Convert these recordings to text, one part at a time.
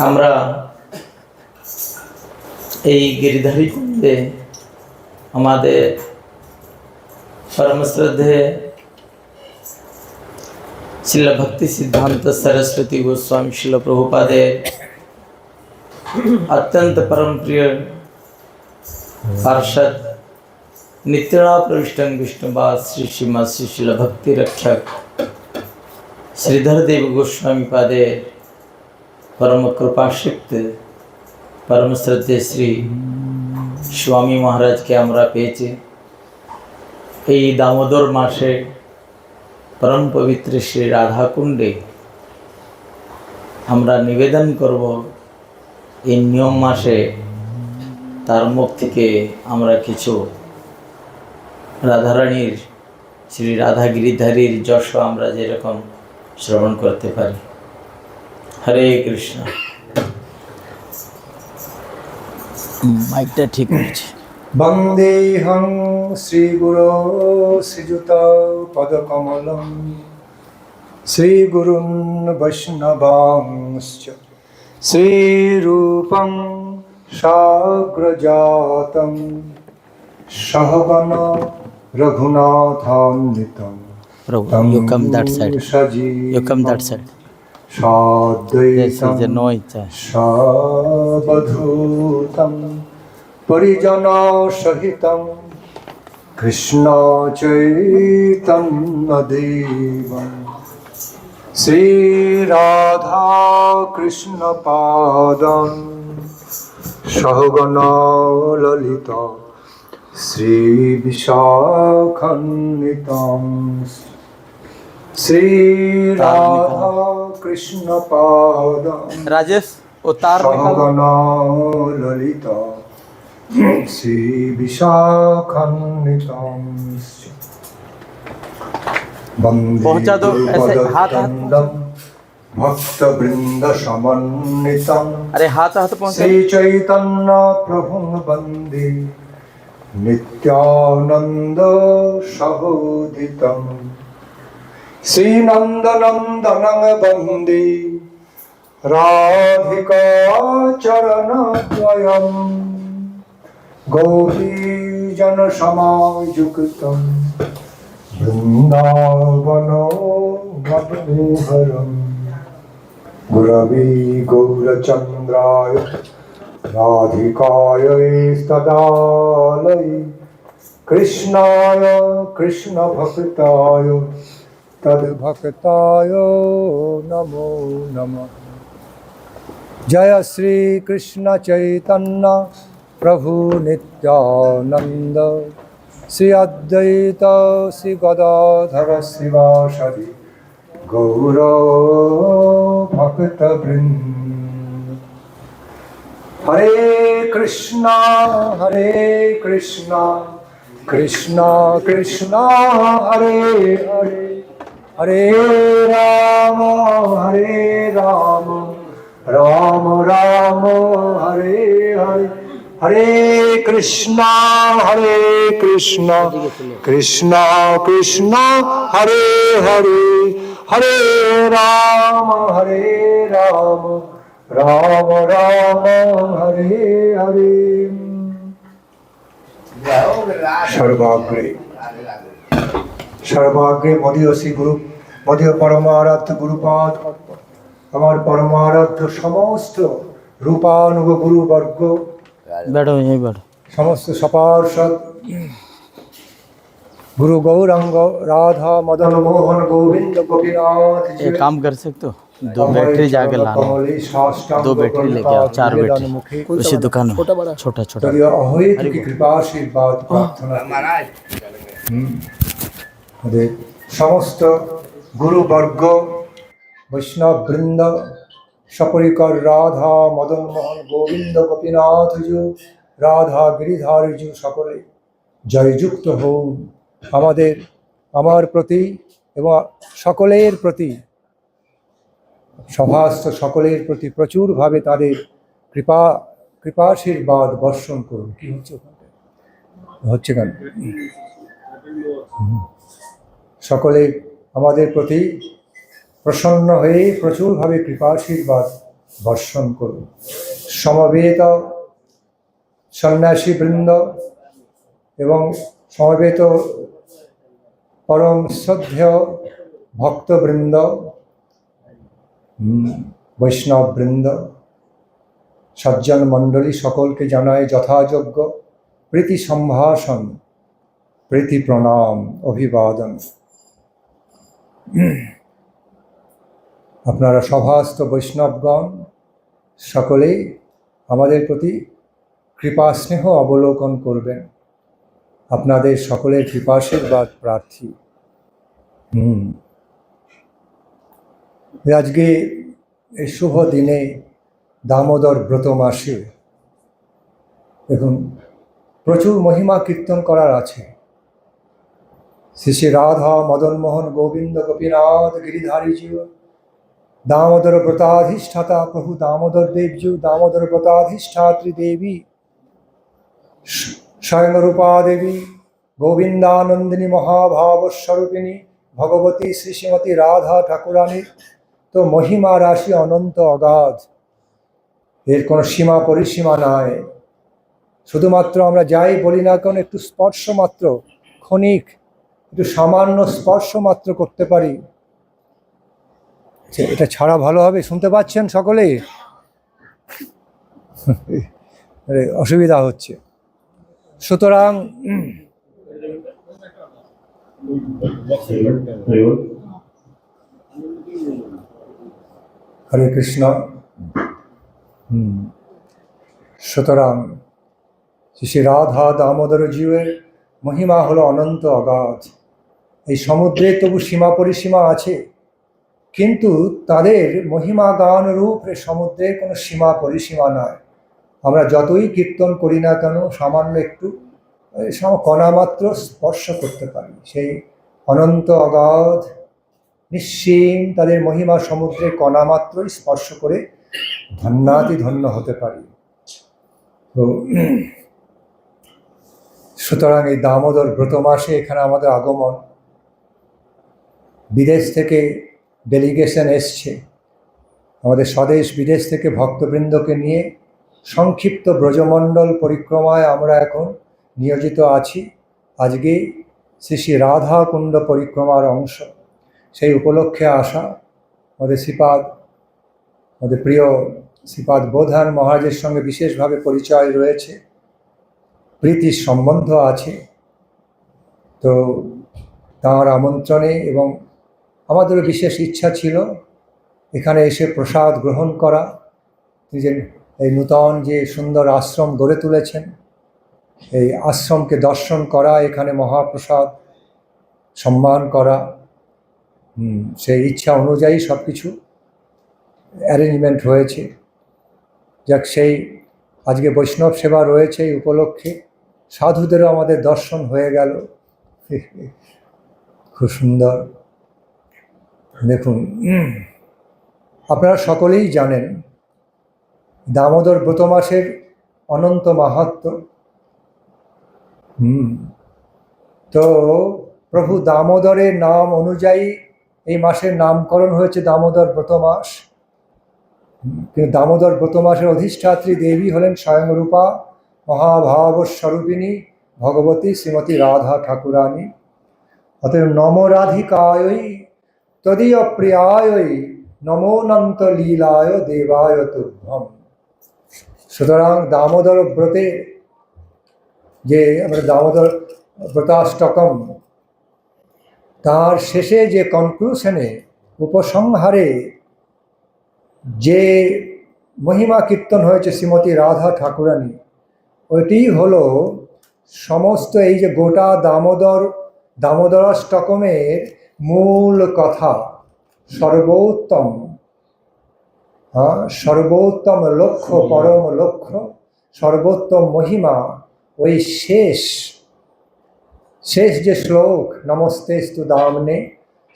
আমরা এই গিরিধারী কুণ্ডে আমাদের পরমশ্রদ্ধে শিল ভক্তি সিদ্ধান্ত সরস্বতী গোস্বামী শিল প্রভুপাদের अत्यंत परम प्रिय पार्षद नित्यणा प्रविष्टन विष्णुवास श्री श्रीमद श्री शिल भक्ति रक्षक श्रीधर देव गोस्वामी पादे परम कृपासिक्त परम श्रद्धे শ্রী স্বামী মহারাজকে আমরা পেয়েছি এই দামোদর মাসে পরম পবিত্র শ্রী রাধাকুণ্ডে আমরা নিবেদন করব এই নিয়ম মাসে তার মুখ থেকে আমরা কিছু রাধারানীর শ্রী রাধা গিরিধারীর যশ আমরা যেরকম শ্রবণ করতে পারি হরে কৃষ্ণ। মাইকটা ঠিক হয়েছে বন্দেহং শ্রীগুরো শ্রীযুত পদকমলম শ্রীগুরুন বৈষ্ণবাংশ্চ শ্রীরূপং সাগ্রজাতং সহগণ রঘুনাথান্বিতম। সজী সদ্বৈতম পরিজন সহিত কৃষ্ণ চৈতন্যদেবম শ্রীরাধা কৃষ্ণ পদ সহগণ ললিত শ্রী বিশাখান্বিতম শ্রীরাধা কৃষ্ণ পদ রাজেশ ও তার ললিত শ্রী বিশাখান্বিত পৌঁছা দো আরে হাত হাত শ্রী চৈতন্য প্রভু নিত্যানন্দ সহোদিতম। শ্রীনন্দনন্দনং বন্দে। রাধিকা চরণদ্বয়ম গৌরীজন সমাযুক্ত বৃন্দাবন বনহরম গুরবে গৌরচন্দ্রায় রাধিকায় সদালয় কৃষ্ণায় কৃষ্ণভক্তায় गुरवे तद्भक्ताय नमो नमः। जय श्रीकृष्ण चैतन्य प्रभु नित्यानन्द। श्री अद्वैत श्री गदाधर शिवासदि गौर भक्तवृन्द हरे कृष्णा हरे कृष्णा कृष्णा कृष्णा, हरे हरे। হরে রাম হরে রাম রাম রাম, হরে হরে। হরে কৃষ্ণ হরে কৃষ্ণ কৃষ্ণ কৃষ্ণ, হরে হরে। হরে রাম হরে রাম রাম রাম, হরে হরে। সর্বাগ্রে। সর্বাগ্রে মদীয় শ্রী গুরু মদীয় পরমারাধ্য গুরুপাদ আমার পরমারাধ্য সমস্ত রূপানুগ গুরুবর্গ बैठो यहीं बैठो সমস্ত সপার্ষদ গুরু গৌরাঙ্গ রাধা মদন মোহন গোবিন্দ গোপীনাথ एक काम कर सकते हो दो बैटरी जाके लाना दो बैटरी लेके आओ चार बैटरी उसी दुकान में छोटा छोटा অহৈতুকি কৃপাশীর্বাদ প্রার্থনা হুম। আমাদের সমস্ত গুরুবর্গ বৈষ্ণব বৃন্দ সপরিকর রাধা মদন মোহন গোবিন্দ গোপীনাথজু, রাধা গিরিধারজু সকলে জয়যুক্ত হন আমাদের, আমার প্রতি এবং সকলের প্রতি, সভাস্থ সকলের প্রতি প্রচুরভাবে তাদের কৃপা, কৃপাশীর্বাদ বর্ষণ করুন কি হচ্ছে? হচ্ছে কেন। সকলে আমাদের প্রতি প্রসন্ন হয়ে প্রচুরভাবে কৃপাশীর্বাদ বর্ষণ করুন। সমবেত সন্ন্যাসী বৃন্দ এবং সমবেত পরম শ্রদ্ধেয় ভক্তবৃন্দ বৈষ্ণববৃন্দ সজ্জন মণ্ডলী সকলকে জানায় যথাযোগ্য প্রীতি সম্ভাষণ, প্রীতি প্রণাম, অভিবাদন। আপনারা সভাস্থ বৈষ্ণবগণ, সকলেই আমাদের প্রতি কৃপা স্নেহ অবলোকন করবেন। আপনাদের সকলের কৃপাশীর্বাদ প্রার্থী। হুম। আজকে এই শুভ দিনে দামোদর ব্রত মাসে দেখুন, প্রচুর মহিমা কীর্তন করার আছে। শ্রী শ্রী রাধা মদন মোহন গোবিন্দ গোপীনাথ গিরিধারী জীব দামোদর ব্রতাধিষ্ঠাতা প্রভু দামোদর দেবজু দামোদর ব্রতাধিষ্ঠাত্রী দেবী স্বয়ং রূপা দেবী, গোবিন্দানন্দিনী মহাভাব স্বরূপিণী ভগবতী শ্রী শ্রীমতী রাধা ঠাকুরানীর তো মহিমা রাশি অনন্ত অগাধ। এর কোনো সীমা পরিসীমা নাই। শুধুমাত্র আমরা যাই বলি না কেন, একটু স্পর্শ মাত্র, ক্ষণিক একটু সামান্য স্পর্শ মাত্র করতে পারি। আচ্ছা, এটা ছাড়া ভালো হবে শুনতে পাচ্ছেন সকলে? অসুবিধা হচ্ছে। সুতরাং হরে কৃষ্ণ। সুতরাং শ্রী রাধা দামোদর জীবের মহিমা হলো অনন্ত অগাধ। এই সমুদ্রে তবু সীমা পরিসীমা আছে, কিন্তু তাদের মহিমা গান রূপ সমুদ্রের কোনো সীমা পরিসীমা নয় আমরা যতই কীর্তন করি না কেন, সামান্য একটু কণামাত্র স্পর্শ করতে পারি। সেই অনন্ত অগাধ, নিঃসীম তাদের মহিমা সমুদ্রে কণামাত্রই স্পর্শ করে ধন্যাতি ধন্য হতে পারি। তো, সুতরাং এই দামোদর ব্রত মাসে এখানে আমাদের আগমন বিদেশ থেকে ডেলিগেশন এসছে। আমাদের স্বদেশ বিদেশ থেকে ভক্তবৃন্দকে নিয়ে সংক্ষিপ্ত ব্রজমণ্ডল পরিক্রমায় আমরা এখন নিয়োজিত আছি। আজকে শ্রী শ্রী রাধা কুণ্ড পরিক্রমার অংশ। সেই উপলক্ষে আসা আমাদের শ্রীপাদ, আমাদের প্রিয় শ্রীপাদ বোধান মহারাজের সঙ্গে বিশেষভাবে পরিচয় রয়েছে। প্রীতির সম্বন্ধ আছে। তো তাঁর আমন্ত্রণে এবং আমাদেরও বিশেষ ইচ্ছা ছিল এখানে এসে প্রসাদ গ্রহণ করা। তিনি যে এই নূতন যে সুন্দর আশ্রম গড়ে তুলেছেন, এই আশ্রমকে দর্শন করা, এখানে মহাপ্রসাদ সম্মান করা সেই ইচ্ছা অনুযায়ী সব কিছু অ্যারেঞ্জমেন্ট হয়েছে। যাক, সেই আজকে বৈষ্ণব সেবা রয়েছে এই উপলক্ষে। সাধুদেরও আমাদের দর্শন হয়ে গেল। খুব সুন্দর। দেখুন আপনারা সকলেই জানেন, দামোদর ব্রত মাসের অনন্ত মাহাত্ম। হুম, তো প্রভু দামোদরের নাম অনুযায়ী এই মাসের নামকরণ হয়েছে দামোদর ব্রত মাস। কিন্তু দামোদর ব্রত মাসের অধিষ্ঠাত্রী দেবী হলেন স্বয়ংরূপা মহাভাব স্বরূপিণী ভগবতী শ্রীমতী রাধা ঠাকুরানী অতএব নমরাধিকায়ই তদীয় প্রিয়ায়ই নমোনন্ত লীলায় দেবায় তুভ্যম সুতরাং দামোদর ব্রতে যে আমরা দামোদর ব্রতাষ্টকম, তার শেষে যে কনক্লুশনে উপসংহারে যে মহিমা কীর্তন হয়েছে শ্রীমতী রাধা ঠাকুরানী, ওইটি হলো সমস্ত এই যে গোটা দামোদর, দামোদরাষ্টকমের মূল কথা সর্বোত্তম হ্যাঁ সর্বোত্তম লক্ষ্য পরম লক্ষ্য সর্বোত্তম মহিমা ওই শেষ শেষ যে শ্লোক নমস্তেস্তু দামনে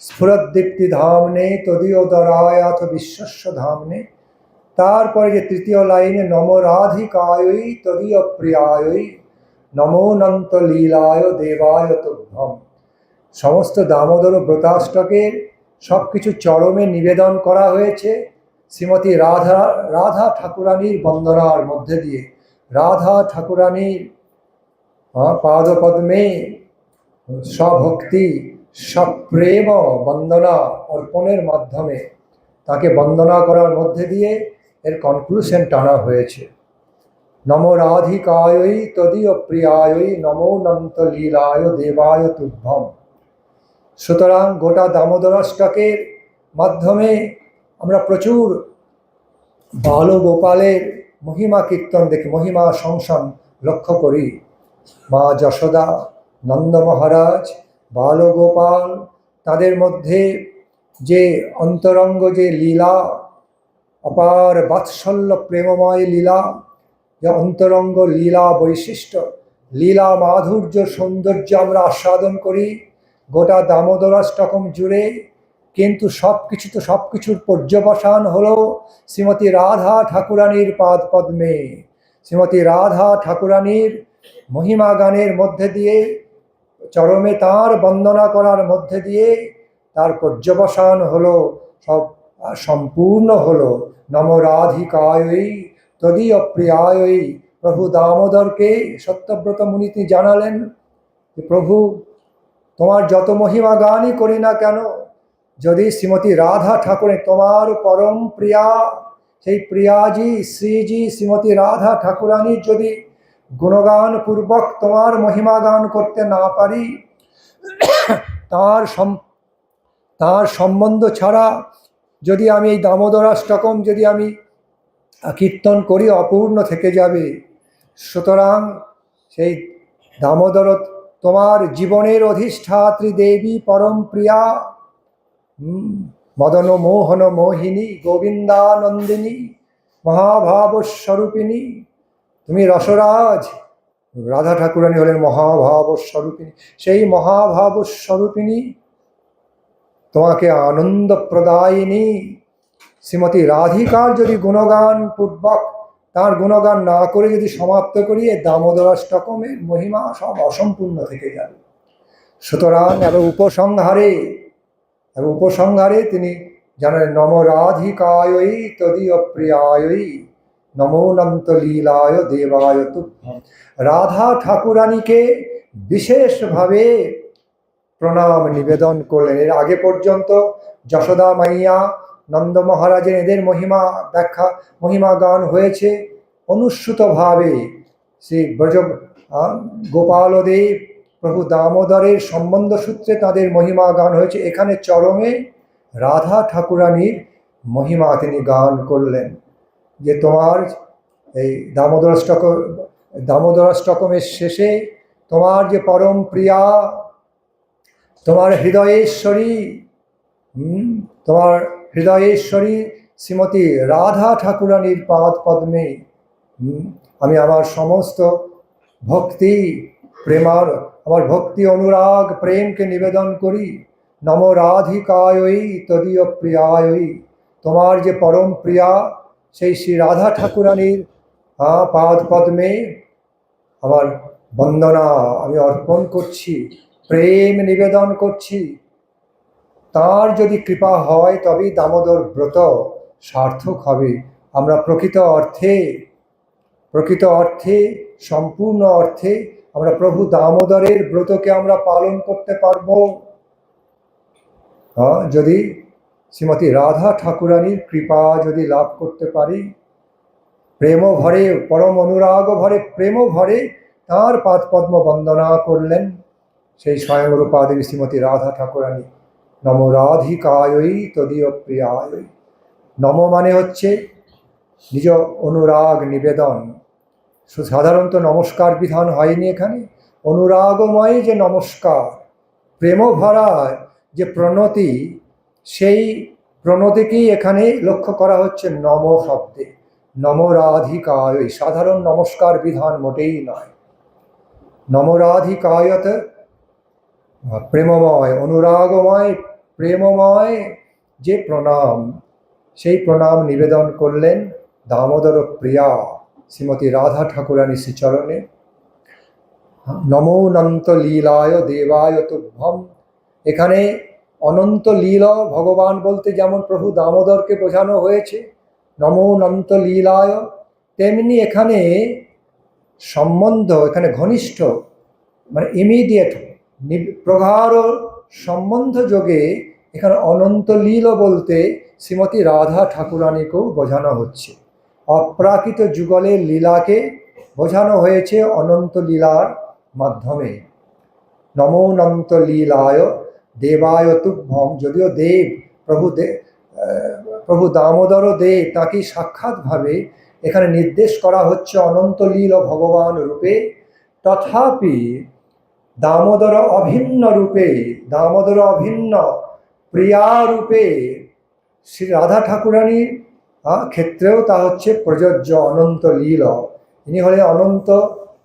স্ফুরদ্দীপ্তি ধামনে তদীয়দরায়াথ বিশ্বস্য ধামনে তারপরে যে তৃতীয় লাইনে নমরাধিকায়ই তদীয় প্রিয়ায়ই নমোনন্ত লীলায় দেবায় তুভ্যম সমস্ত দামোদর ব্রতাষ্টকের সব কিছু চরমে নিবেদন করা হয়েছে শ্রীমতী রাধা রাধা ঠাকুরানীর বন্দনার মধ্যে দিয়ে। রাধা ঠাকুরানীর পাদপদ্মে, স্বভক্তি সপ্রেম বন্দনা অর্পণের মাধ্যমে তাকে বন্দনা করার মধ্যে দিয়ে এর কনক্লুশন টানা হয়েছে। নম রাধিকায়ই তদীয় প্রিয়ায়ই নমো নন্ত লীলায় দেবায় তুভ্যম। সুতরাং গোটা দামোদরাষ্টকের মাধ্যমে আমরা প্রচুর বাল গোপালের মহিমা কীর্তন দেখি, মহিমা সংসন লক্ষ্য করি। মা যশোদা, নন্দ মহারাজ, বালগোপাল তাদের মধ্যে যে অন্তরঙ্গ যে লীলা, অপার বাৎসল্য প্রেমময় লীলা, যে অন্তরঙ্গ লীলা বৈশিষ্ট্য, লীলা মাধুর্য সৌন্দর্য আমরা আস্বাদন করি। গোটা দামোদর দামোদরাষ্টকম জুড়ে, কিন্তু সব কিছু তো সব কিছুর পর্যবসান হলো শ্রীমতী রাধা ঠাকুরানীর পাদ পদ্মে শ্রীমতী রাধা ঠাকুরানীর মহিমা গানের মধ্যে দিয়ে, চরমে তার বন্দনা করার মধ্যে দিয়ে তার পর্যবসান হলো, সব সম্পূর্ণ হলো। নম রাধিকায়ই তদীয় প্রিয়ায়ই প্রভু দামোদরকে সত্যব্রত মুনি তিনি জানালেন প্রভু তোমার যত মহিমা গানই করি না কেন, যদি শ্রীমতী রাধা ঠাকুরের তোমার পরম প্রিয়া, সেই প্রিয়াজি, শ্রীজি শ্রীমতী রাধা ঠাকুরানীর যদি গুণগান পূর্বক তোমার মহিমা গান করতে না পারি, তার সম, তার সম্বন্ধ ছাড়া যদি আমি এই দামোদরাষ্টকম যদি আমি কীর্তন করি, অপূর্ণ থেকে যাবে। সুতরাং সেই দামোদর তোমার জীবনের অধিষ্ঠাত্রী দেবী পরম প্রিয়া। মদন মোহন মোহিনী, গোবিন্দানন্দিনী মহাভাব স্বরূপিণী তুমি রসরাজ রাধা ঠাকুরানী হলেন মহাভাব স্বরূপিণী সেই মহাভাব স্বরূপিণী তোমাকে আনন্দ প্রদায়িনী শ্রীমতী রাধিকার যদি গুণগান পূর্বক তার গুণগান না করে যদি সমাপ্ত করি এ দামোদরাষ্টকমের মহিমা সব অসম্পূর্ণ থেকে যাবে সুতরাং এবার উপসংহারে এবং উপসংহারে তিনি জানেন নম রাধিকায়ই তদীয় প্রিয়ায়ই নমোনন্ত লীলায় দেবায় তুভ্যম। রাধা ঠাকুরানীকে বিশেষভাবে প্রণাম নিবেদন করলেন। এর আগে পর্যন্ত যশোদা মাইয়া নন্দ মহারাজের এদের মহিমা ব্যাখ্যা, মহিমা গান হয়েছে অনুসূতভাবে শ্রী ব্রজ গোপালদেব প্রভু দামোদরের সম্বন্ধ সূত্রে তাদের মহিমা গান হয়েছে। এখানে চরমে রাধা ঠাকুরানীর মহিমা তিনি গান করলেন। যে তোমার এই দামোদরাষ্টক দামোদরাষ্টকমের শেষে তোমার যে পরম প্রিয়া, তোমার হৃদয়েশ্বরী তোমার হৃদয়েশ্বরী শ্রীমতী রাধা ঠাকুরানীর পাদ পদ্মে আমি আমার সমস্ত ভক্তি প্রেমার, আমার ভক্তি অনুরাগ প্রেমকে নিবেদন করি। নম রাধিকায়ই তদীয় প্রিয়ায়ই তোমার যে পরম প্রিয়া, সেই শ্রী রাধা ঠাকুরানীর পাদ পদ্মে আমার বন্দনা আমি অর্পণ করছি, প্রেম নিবেদন করছি। তার যদি কৃপা হয় তবেই দামোদর ব্রত সার্থক হবে। আমরা প্রকৃত অর্থে প্রকৃত অর্থে, সম্পূর্ণ অর্থে আমরা প্রভু দামোদরের ব্রতকে আমরা পালন করতে পারব। যদি শ্রীমতী রাধা ঠাকুরানীর কৃপা যদি লাভ করতে পারি, প্রেম ভরে, পরম অনুরাগ ভরে, প্রেম ভরে তাঁর পাদ পদ্ম বন্দনা করলেন সেই স্বয়ং রূপাদেবী শ্রীমতী রাধা ঠাকুরানী। নম রাধিকায়ই তদীয় প্রিয়ায়ই নম মানে হচ্ছে নিজ অনুরাগ নিবেদন। সাধারণত নমস্কার বিধান হয়নি এখানে। অনুরাগময় যে নমস্কার প্রেম ভরা যে প্রণতি, সেই প্রণতিকেই এখানে লক্ষ্য করা হচ্ছে নম শব্দে। নম রাধিকায়ই সাধারণ নমস্কার বিধান মোটেই নয়। নমরাধিকায়ত প্রেমময়, অনুরাগময় প্রেমময় যে প্রণাম, সেই প্রণাম নিবেদন করলেন দামোদর প্রিয়া শ্রীমতী রাধা ঠাকুরানী শ্রীচরণে। নমো নন্ত লীলায় দেবায় তুভ্যম। এখানে অনন্ত লীলা ভগবান বলতে যেমন প্রভু দামোদরকে বোঝানো হয়েছে, নমো অনন্ত লীলায় তেমনি এখানে সম্বন্ধ, এখানে ঘনিষ্ঠ মানে ইমিডিয়েট প্রগাঢ় সম্বন্ধ যোগে এখানে অনন্ত লীল বলতে শ্রীমতী রাধা ঠাকুরানীকেও বোঝানো হচ্ছে। অপ্রাকৃত যুগলের লীলাকে বোঝানো হয়েছে অনন্ত লীলার মাধ্যমে। নমোনন্ত লীলায় দেবায় তুভ্যম, যদিও দেব প্রভু প্রভু দামোদর দেব তাকে সাক্ষাৎভাবে এখানে নির্দেশ করা হচ্ছে অনন্ত লীল ভগবান রূপে। তথাপি দামোদর অভিন্ন রূপে, দামোদর অভিন্ন প্রিয়া রূপে। শ্রী রাধা ঠাকুরানীর ক্ষেত্রেও তা হচ্ছে প্রযোজ্য অনন্ত লীল। তিনি হলেন অনন্ত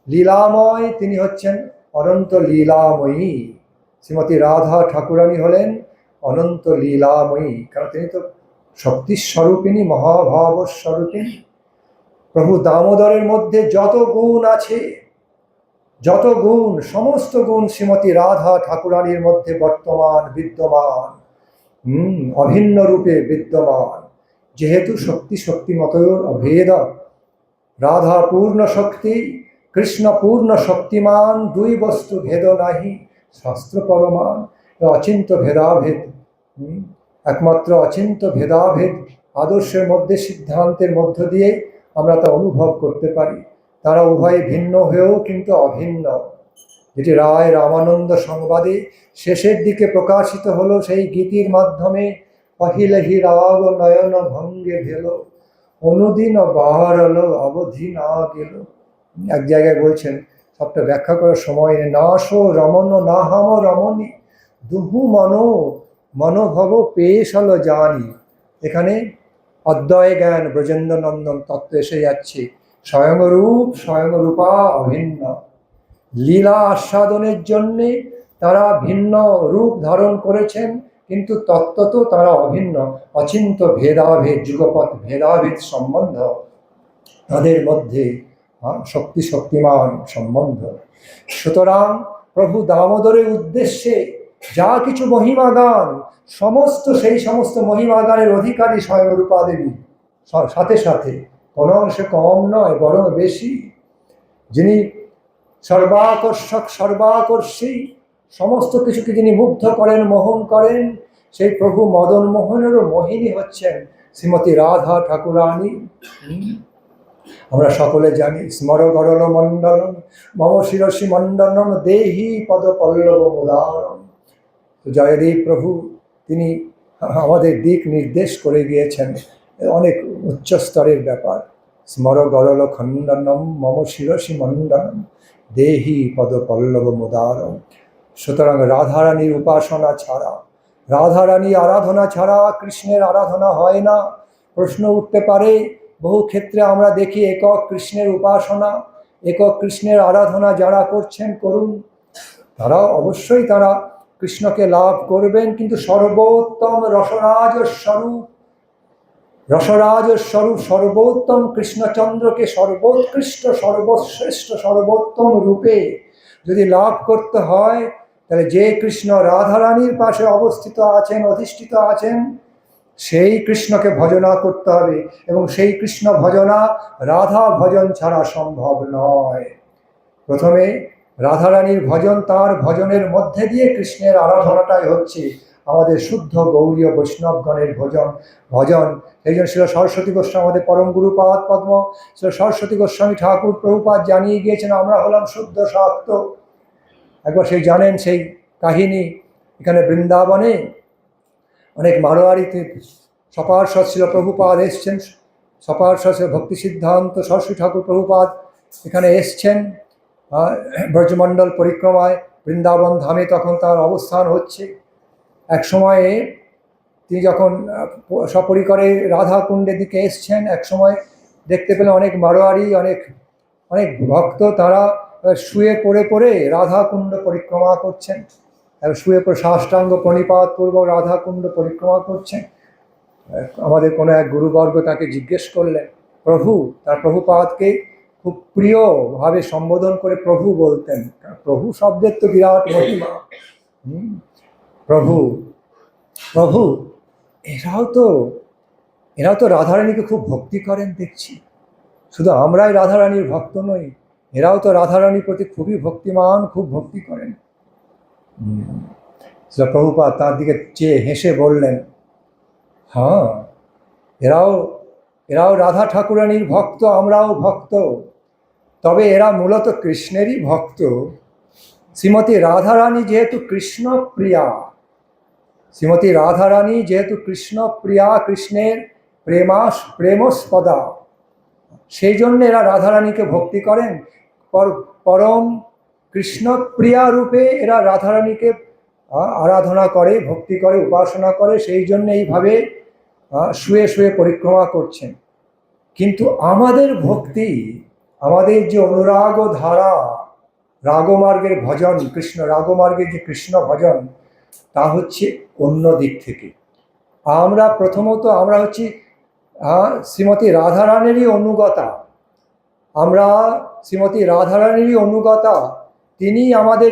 লীলাময়, তিনি হচ্ছেন অনন্ত লীলাময়ী। শ্রীমতী রাধা ঠাকুরানী হলেন অনন্ত লীলাময়ী। কারণ তিনি তো শক্তির স্বরূপিণী, মহাভাবস্বরূপিণী। প্রভু দামোদরের মধ্যে যত গুণ আছে যত গুণ, সমস্ত গুণ শ্রীমতী রাধা ঠাকুরানীর মধ্যে বর্তমান বিদ্যমান। হুম, অভিন্ন রূপে বিদ্যমান। যেহেতু শক্তি শক্তিমতয়োর অভেদ, রাধা পূর্ণ শক্তি, কৃষ্ণ পূর্ণ শক্তিমান, দুই বস্তু ভেদ নাহি, শাস্ত্র পরমান অচিন্ত ভেদাভেদ। একমাত্র অচিন্ত ভেদাভেদ আদর্শের মধ্যে সিদ্ধান্তের মধ্য দিয়ে আমরা তা অনুভব করতে পারি। তারা উভয়ে ভিন্ন হয়েও কিন্তু অভিন্ন। যেটি রায় রামানন্দ সংবাদে শেষের দিকে প্রকাশিত হলো, সেই গীতির মাধ্যমে পহিলহি রাগ নয়ন ভঙ্গে ভেল, অনুদিন বাহারল অবধি না গেল। এক জায়গায় বলছেন, সবটা ব্যাখ্যা করার সময় না শো রমণ না হাম রমণী, দুহু মনো মনোভব পেশ হলো জানি। এখানে অধ্যয় জ্ঞান ব্রজেন্দ্র নন্দন তত্ত্ব এসে যাচ্ছে। স্বয়ংরূপ, স্বয়ংরূপা অভিন্ন। লীলা আস্বাদনের জন্যে তারা ভিন্ন রূপ ধারণ করেছেন, কিন্তু তত্ত্বত তারা অভিন্ন। অচিন্ত ভেদাভেদ যুগপথ ভেদাভেদ সম্বন্ধ তাদের মধ্যে শক্তি শক্তিমান সম্বন্ধ। সুতরাং প্রভু দামোদরের উদ্দেশ্যে যা কিছু মহিমা গান সমস্ত সেই সমস্ত মহিমা গানের অধিকারী স্বয়ংরূপা দেবী। সাথে সাথে কোনো অংশে কম নয়, বরং বেশি। যিনি সর্বাকর্ষক, সর্বাকর্ষী, সমস্ত কিছুকে যিনি মুগ্ধ করেন, মোহন করেন, সেই প্রভু মদন মোহনেরও মোহিনী হচ্ছেন শ্রীমতী রাধা ঠাকুরানী। আমরা সকলে জানি স্মর গরল মণ্ডলম, মম শিরসি মণ্ডলম দেহি পদ পল্লব তো জয়দেব প্রভু, তিনি আমাদের দিক নির্দেশ করে গিয়েছেন। অনেক উচ্চ স্তরের ব্যাপার। স্মর গরল খণ্ডনম, মম শিরসি মণ্ডলম দেহি পদ পল্লব মুদারম। সুতরাং রাধারানীর উপাসনা ছাড়া, রাধারানী আরাধনা ছাড়া কৃষ্ণের আরাধনা হয় না। প্রশ্ন উঠতে পারে, বহু ক্ষেত্রে আমরা দেখি একক কৃষ্ণের উপাসনা, একক কৃষ্ণের আরাধনা যারা করছেন করুন। তারা অবশ্যই তারা কৃষ্ণকে লাভ করবেন, কিন্তু সর্বোত্তম রসরাজ স্বরূপ রসরাজ স্বরূপ সর্বোত্তম কৃষ্ণচন্দ্রকে সর্বোৎকৃষ্ট, সর্বশ্রেষ্ঠ, সর্বোত্তম রূপে যদি লাভ করতে হয়, তাহলে যে কৃষ্ণ রাধারানীর পাশে অবস্থিত আছেন, অধিষ্ঠিত আছেন, সেই কৃষ্ণকে ভজনা করতে হবে এবং সেই কৃষ্ণ ভজনা রাধা ভজন ছাড়া সম্ভব নয়। প্রথমে রাধারানীর ভজন তার ভজনের মধ্যে দিয়ে কৃষ্ণের আরাধনাটাই হচ্ছে। আমাদের শুদ্ধ গৌরীয় বৈষ্ণবগণের ভজন ভজন। এই জন্য শিল সরস্বতী গোস্বামী আমাদের পরম গুরুপাদ পদ্ম শিল সরস্বতী গোস্বামী ঠাকুর প্রভুপাদ জানিয়ে গিয়েছেন, আমরা হলাম শুদ্ধ শাক্ত একবার সেই জানেন সেই কাহিনী। এখানে বৃন্দাবনে অনেক মারোয়ারিতে সপার্ষদ ছিল প্রভুপাদ এসছেন সপার্ষদ ছিল ভক্তি সিদ্ধান্ত সরস্বতী ঠাকুর প্রভুপাদ এখানে এসছেন। ব্রজমণ্ডল পরিক্রমায় বৃন্দাবন ধামে তখন তার অবস্থান হচ্ছে। এক সময়ে তিনি যখন সপরিকরে রাধা কুণ্ডের দিকে এসছেন এক সময় দেখতে পেলেন অনেক মারোয়ারি অনেক অনেক ভক্ত তারা শুয়ে পড়ে পড়ে রাধা কুণ্ড পরিক্রমা করছেন। শুয়ে পড়ে সাষ্টাঙ্গ প্রণিপাত পূর্বক রাধা কুণ্ড পরিক্রমা করছেন। আমাদের কোনো এক গুরুবর্গ তাকে জিজ্ঞেস করলেন প্রভু তার প্রভুপাদকে খুব প্রিয়ভাবে সম্বোধন করে প্রভু বলতেন। প্রভু শব্দের তো বিরাট মহিমা। হুম, প্রভু প্রভু, এরাও তো এরাও তো রাধারানীকে খুব ভক্তি করেন দেখছি। শুধু আমরাই রাধারানীর ভক্ত নই, এরাও তো রাধারানীর প্রতি খুবই ভক্তিমান, খুব ভক্তি করেন। শ্রী তার দিকে চেয়ে হেসে বললেন হ্যাঁ এরাও এরাও রাধা ঠাকুরানীর ভক্ত, আমরাও ভক্ত। তবে এরা মূলত কৃষ্ণেরই ভক্ত। শ্রীমতী রাধারানী যেহেতু কৃষ্ণ প্রিয়া শ্রীমতী রাধারানী যেহেতু কৃষ্ণ প্রিয়া কৃষ্ণের প্রেমাস প্রেমস্পদা, সেই জন্য এরা রাধারানীকে ভক্তি করেন। পর- পরম কৃষ্ণপ্রিয়া রূপে এরা রাধারানীকে আরাধনা করে, ভক্তি করে, উপাসনা করে, সেই জন্য এইভাবে শুয়ে শুয়ে পরিক্রমা করছেন। কিন্তু আমাদের ভক্তি, আমাদের যে অনুরাগ ধারা রাগমার্গের ভজন, কৃষ্ণ রাগমার্গের যে কৃষ্ণ ভজন তা হচ্ছে অন্য দিক থেকে। আমরা প্রথমত আমরা হচ্ছি শ্রীমতী রাধারানীরই অনুগতা। আমরা শ্রীমতী রাধারানীরই অনুগতা। তিনি আমাদের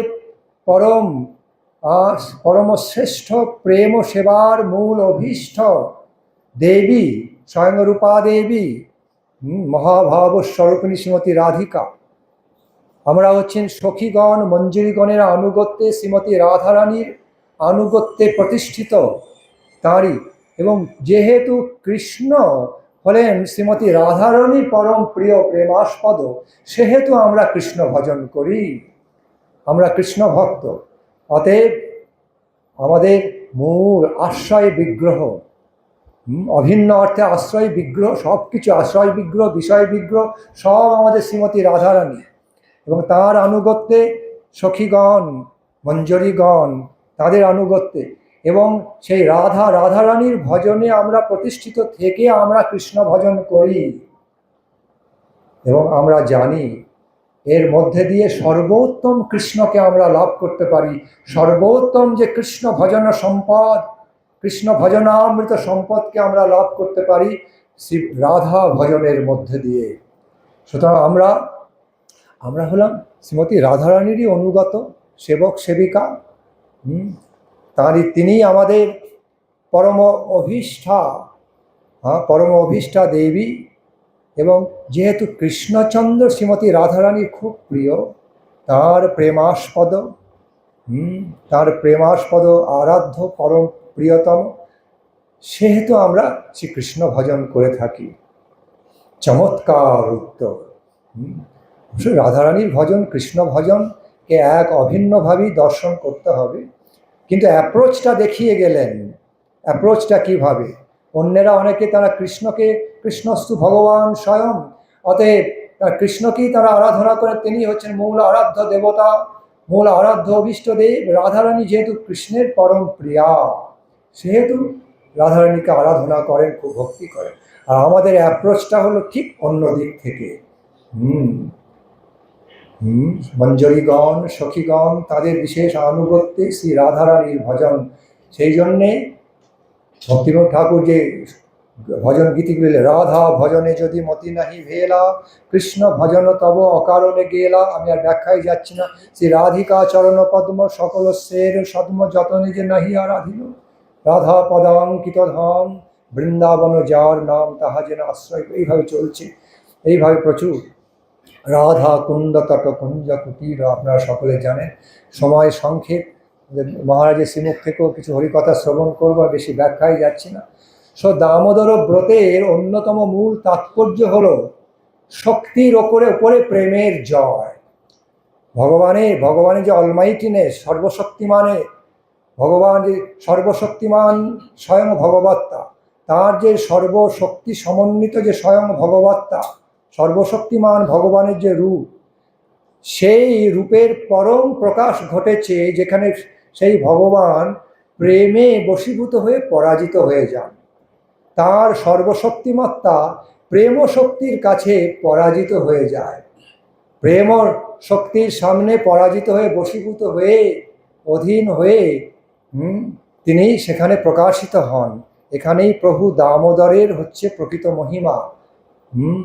পরম পরমশ্রেষ্ঠ প্রেম সেবার মূল অভীষ্ট। দেবী, স্বয়ংরূপা দেবী মহাভাব স্বরূপিণী শ্রীমতী রাধিকা। আমরা হচ্ছেন সখীগণ, মঞ্জুরিগণের আনুগত্যে শ্রীমতী রাধারানীর আনুগত্যে প্রতিষ্ঠিত তাঁরই এবং যেহেতু কৃষ্ণ হলেন শ্রীমতী রাধারণী পরম প্রিয় প্রেমাস্পদ, সেহেতু আমরা কৃষ্ণ ভজন করি। আমরা কৃষ্ণ ভক্ত। অতএব আমাদের মূল আশ্রয় বিগ্রহ অভিন্ন অর্থে আশ্রয় বিগ্রহ সব কিছু আশ্রয় বিগ্রহ, বিষয় বিগ্রহ, সব আমাদের শ্রীমতী রাধারানী। এবং তার আনুগত্যে সখীগণ, মঞ্জরীগণ তাদের আনুগত্যে। এবং সেই রাধা রাধারানীর ভজনে আমরা প্রতিষ্ঠিত থেকে আমরা কৃষ্ণ ভজন করি। এবং আমরা জানি এর মধ্যে দিয়ে সর্বোত্তম কৃষ্ণকে আমরা লাভ করতে পারি। সর্বোত্তম যে কৃষ্ণ ভজন সম্পদ, কৃষ্ণ ভজনামৃত সম্পদকে আমরা লাভ করতে পারি শ্রী রাধা ভজনের মধ্যে দিয়ে। সুতরাং আমরা আমরা হলাম শ্রীমতী রাধারানীরই অনুগত সেবক সেবিকা। তাঁরই তিনি আমাদের পরম অভীষ্ঠা হ্যাঁ পরম অভীষ্ঠা দেবী এবং যেহেতু কৃষ্ণচন্দ্র শ্রীমতী রাধারানীর খুব প্রিয়, তার প্রেমাস্পদ তার প্রেমাস্পদ আরাধ্য পরম প্রিয়তম, সেহেতু আমরা শ্রীকৃষ্ণ ভজন করে থাকি। চমৎকার উত্তর রাধারানীর ভজন, কৃষ্ণ ভজনকে এক অভিন্নভাবেই দর্শন করতে হবে। কিন্তু অ্যাপ্রোচটা দেখিয়ে গেলেন। অ্যাপ্রোচটা কীভাবে? অন্যেরা অনেকে তারা কৃষ্ণকে, কৃষ্ণস্তু ভগবান স্বয়ং। অতএব কৃষ্ণকেই তারা আরাধনা করেন তিনি হচ্ছেন মূল আরাধ্য দেবতা, মূল আরাধ্য অভীষ্ট দেব। রাধারানী যেহেতু কৃষ্ণের পরম প্রিয়া, সেহেতু রাধারানীকে আরাধনা করেন, খুব ভক্তি করেন। আর আমাদের অ্যাপ্রোচটা হলো ঠিক অন্য দিক থেকে। হুম। মঞ্জরীগণ সখীগণ, তাদের বিশেষ আনুগত্যে শ্রী রাধারানীর ভজন। সেই জন্যে ভক্তিনাথ ঠাকুর যে ভজন গীতিগুলি রাধা ভজনে যদি মতি নাহি ভেলা, কৃষ্ণ ভজন তব অকারণে গেলা। আমি আর ব্যাখ্যায় যাচ্ছি না। শ্রী রাধিকা চরণ পদ্ম সকল সের, সদ্ম যতনে যে নাহি আর আরাধিল। রাধা পদাঙ্কিত ধাম, বৃন্দাবন যার নাম, তাহা যেন আশ্রয়। এইভাবে চলছে। এইভাবে প্রচুর। রাধা কুণ্ড তট কুঞ্জ কুটির, আপনারা সকলে জানেন। সময় সংক্ষেপ। মহারাজের শ্রীমুখ থেকেও কিছু হরিকথা শ্রবণ করব বেশি ব্যাখ্যায় যাচ্ছি না। সো দামোদর ব্রতের অন্যতম মূল তাৎপর্য হল শক্তির ওপরে ওপরে প্রেমের জয়। ভগবানের ভগবানের যে অলমাইটিনেস সর্বশক্তিমানে, ভগবান যে সর্বশক্তিমান স্বয়ং ভগবত্তা, তার যে সর্বশক্তি সমন্বিত যে স্বয়ং ভগবত্তা সর্বশক্তিমান ভগবানের যে রূপ, সেই রূপের পরম প্রকাশ ঘটেছে যেখানে সেই ভগবান প্রেমে বশীভূত হয়ে পরাজিত হয়ে যান। তার সর্বশক্তিমত্তা প্রেম শক্তির কাছে পরাজিত হয়ে যায়। প্রেম শক্তির সামনে পরাজিত হয়ে বশীভূত হয়ে অধীন হয়ে তিনি সেখানে প্রকাশিত হন। এখানেই প্রভু দামোদরের হচ্ছে প্রকৃত মহিমা। হুম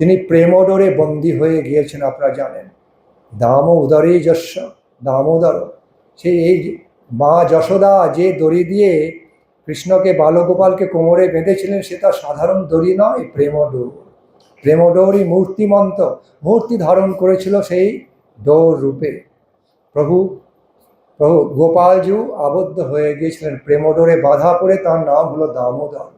তিনি প্রেমডোরে বন্দী হয়ে গিয়েছেন, আপনারা জানেন। দাম উদরে যস্য দামোদর। সেই এই মা যশোদা যে দড়ি দিয়ে কৃষ্ণকে, বালগোপালকে কোমরে বেঁধেছিলেন, সে সেটা সাধারণ দড়ি নয়, প্রেমডোর। প্রেমডোরই মূর্তিমন্ত, মূর্তি ধারণ করেছিল সেই ডোর রূপে। প্রভু প্রভু গোপালজু আবদ্ধ হয়ে গিয়েছিলেন, প্রেমডোরে বাধা পড়ে তার নাম হলো দামোদর।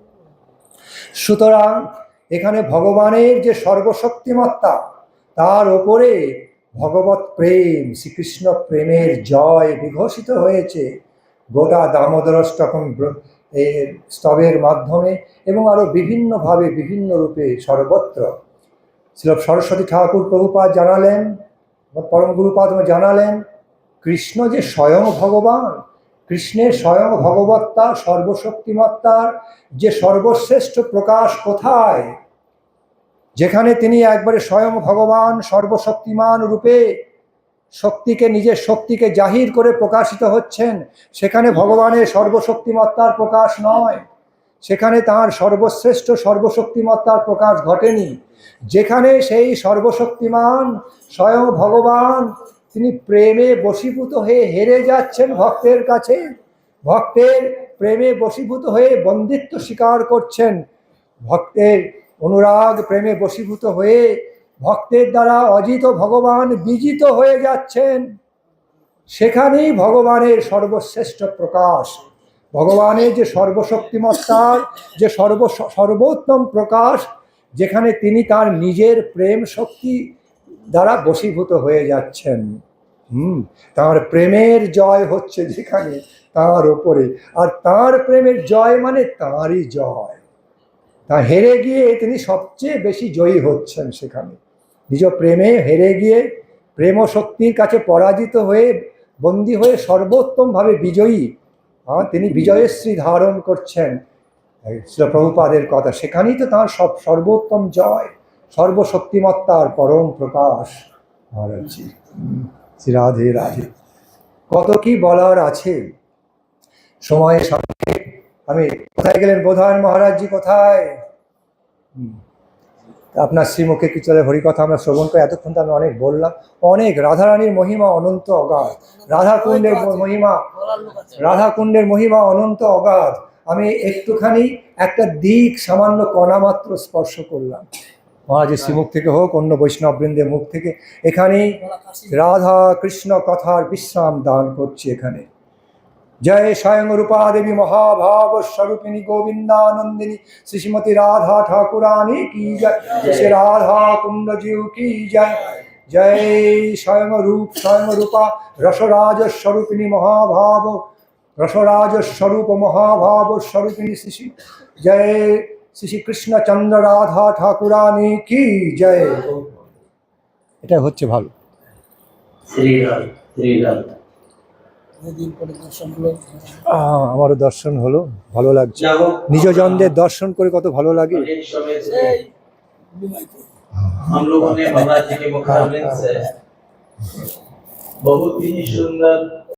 সুতরাং এখানে ভগবানের যে সর্বশক্তিমত্তা তার ওপরে ভগবত প্রেম, শ্রীকৃষ্ণ প্রেমের জয় বিঘোষিত হয়েছে। গোটা ব্র- এর স্তবের মাধ্যমে এবং আরও বিভিন্নভাবে বিভিন্ন রূপে সর্বত্র। ছিল সরস্বতী ঠাকুর প্রভুপাদ জানালেন, পরম গুরুপাদ জানালেন, কৃষ্ণ যে স্বয়ং ভগবান কৃষ্ণের স্বয়ং ভগবত্তা, সর্বশক্তিমত্তার যে সর্বশ্রেষ্ঠ প্রকাশ কোথায়? যেখানে তিনি একবারে স্বয়ং ভগবান, সর্বশক্তিমান রূপে শক্তিকে, নিজের শক্তিকে জাহির করে প্রকাশিত হচ্ছেন। সেখানে ভগবানের সর্বশক্তিমত্তার প্রকাশ নয়। সেখানে তার সর্বশ্রেষ্ঠ সর্বশক্তিমত্তার প্রকাশ ঘটেনি। যেখানে সেই সর্বশক্তিমান স্বয়ং ভগবান তিনি প্রেমে বশীভূত হয়ে হেরে যাচ্ছেন ভক্তের কাছে। ভক্তের প্রেমে বশীভূত হয়ে বন্দিত্ব স্বীকার করছেন। ভক্তের অনুরাগ প্রেমে বশীভূত হয়ে ভক্তের দ্বারা অজিত ভগবান বিজিত হয়ে যাচ্ছেন। সেখানেই ভগবানের সর্বশ্রেষ্ঠ প্রকাশ। ভগবানের যে সর্বশক্তিমত্তার, যে সর্ব, সর্বোত্তম প্রকাশ, যেখানে তিনি তার নিজের প্রেম শক্তি দ্বারা বশীভূত হয়ে যাচ্ছেন। হুম, তার প্রেমের জয় হচ্ছে যেখানে, তার ওপরে আর তার প্রেমের জয় মানে তাঁরই জয়। তা হেরে গিয়ে তিনি সবচেয়ে বেশি জয়ী হচ্ছেন সেখানে। নিজ প্রেমে হেরে গিয়ে প্রেম শক্তির কাছে পরাজিত হয়ে বন্দী হয়ে সর্বোত্তমভাবে বিজয়ী আর তিনি বিজয়শ্রী ধারণ করছেন। ছিল প্রভুপাদের কথা, সেখানেই তো তাঁর সব সর্বোত্তম জয়। সর্বশক্তিমত্তার পরম প্রকাশ মহারাজজি শ্রী রাধে রাধে। কত কি বলার আছে? সময়ের সাথে। আমি কোথায় গেলেন বোধায়ন মহারাজজি কোথায়? আপনার শ্রীমুখে কি চলে হরিকথা? আমরা শ্রবণ করে এতক্ষণ তো আমি অনেক বললাম। অনেক রাধারানীর মহিমা অনন্ত অগাধ। রাধাকুণ্ডের মহিমা রাধাকুণ্ডের মহিমা অনন্ত অগাধ। আমি একটুখানি একটা দিক সামান্য কণা মাত্র স্পর্শ করলাম। মহারাজের শ্রীমুখ থেকে হোক, অন্য বৈষ্ণববৃন্দের মুখ থেকে, এখানেই রাধা কৃষ্ণ কথার বিশ্রাম দান করছি এখানে। জয় স্বয়ং রূপা দেবী মহাভাব স্বরূপিণী গোবিন্দানন্দিনী শ্রীমতী রাধা ঠাকুরানী কি জয়? শ্রী রাধা কুণ্ড জিউ কি জয়? জয় স্বয়ং রূপ, স্বয়ং রূপা, রসরাজ স্বরূপিণী মহাভাব, রসরাজ স্বরূপ মহাভাব স্বরূপিণী শ্রী। জয় শ্রী কৃষ্ণচন্দ্র রাধা ঠাকুরানী কি জয় এটা হচ্ছে ভালো শ্রীরাম শ্রীরাম দিন পরে দর্শন হলো আহ, আমারও দর্শন হলো ভালো লাগছে যা হোক নিজজনদের দর্শন করে কত ভালো লাগে अनेक समय से এই বিমাইপুর हम लोगों ने महाराज जी के मुखारबिंद से बहुत ही सुंदर